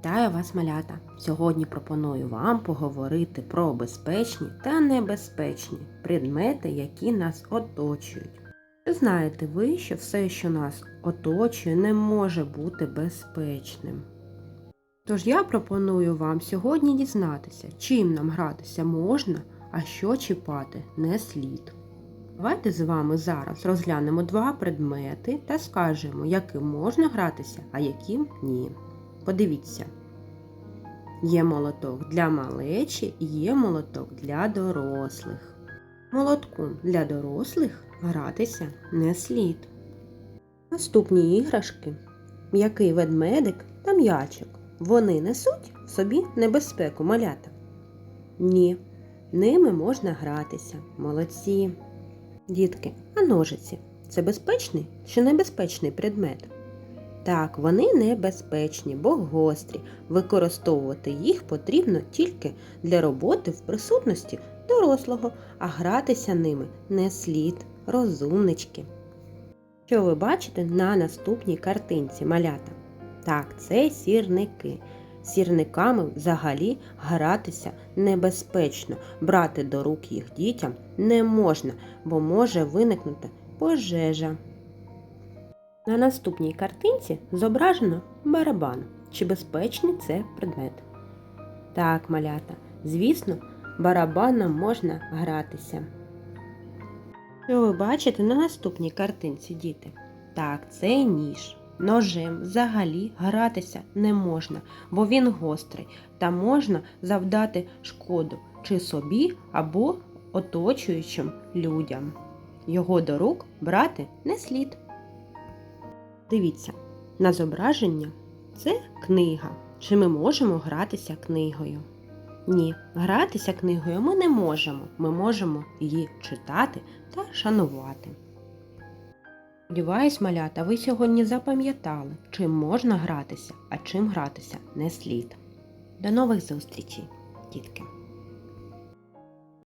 Вітаю вас, малята! Сьогодні пропоную вам поговорити про безпечні та небезпечні предмети, які нас оточують. Чи знаєте ви, що все, що нас оточує, не може бути безпечним? Тож я пропоную вам сьогодні дізнатися, чим нам гратися можна, а що чіпати не слід. Давайте з вами зараз розглянемо два предмети та скажемо, яким можна гратися, а яким ні. Подивіться. Є молоток для малечі є молоток для дорослих. Молотком для дорослих гратися не слід. Наступні іграшки м'який ведмедик та м'ячик. Вони несуть в собі небезпеку малята. Ні, ними можна гратися. Молодці. Дітки, а ножиці це безпечний чи небезпечний предмет? Так, вони небезпечні, бо гострі. Використовувати їх потрібно тільки для роботи в присутності дорослого, а гратися ними не слід, розумнички. Що ви бачите на наступній картинці малята? Так, це сірники. Сірниками взагалі гратися небезпечно. Брати до рук їх дітям не можна, бо може виникнути пожежа. На наступній картинці зображено барабан. Чи безпечний це предмет? Так, малята, звісно, барабаном можна гратися. Що ви бачите на наступній картинці, діти? Так, це ніж. Ножем взагалі гратися не можна, бо він гострий та можна завдати шкоду чи собі або оточуючим людям. Його до рук брати не слід. Дивіться, на зображення це книга. Чи ми можемо гратися книгою? Ні, гратися книгою ми не можемо. Ми можемо її читати та шанувати. Сподіваюсь, малята, ви сьогодні запам'ятали, чим можна гратися, а чим гратися не слід. До нових зустрічей, дітки!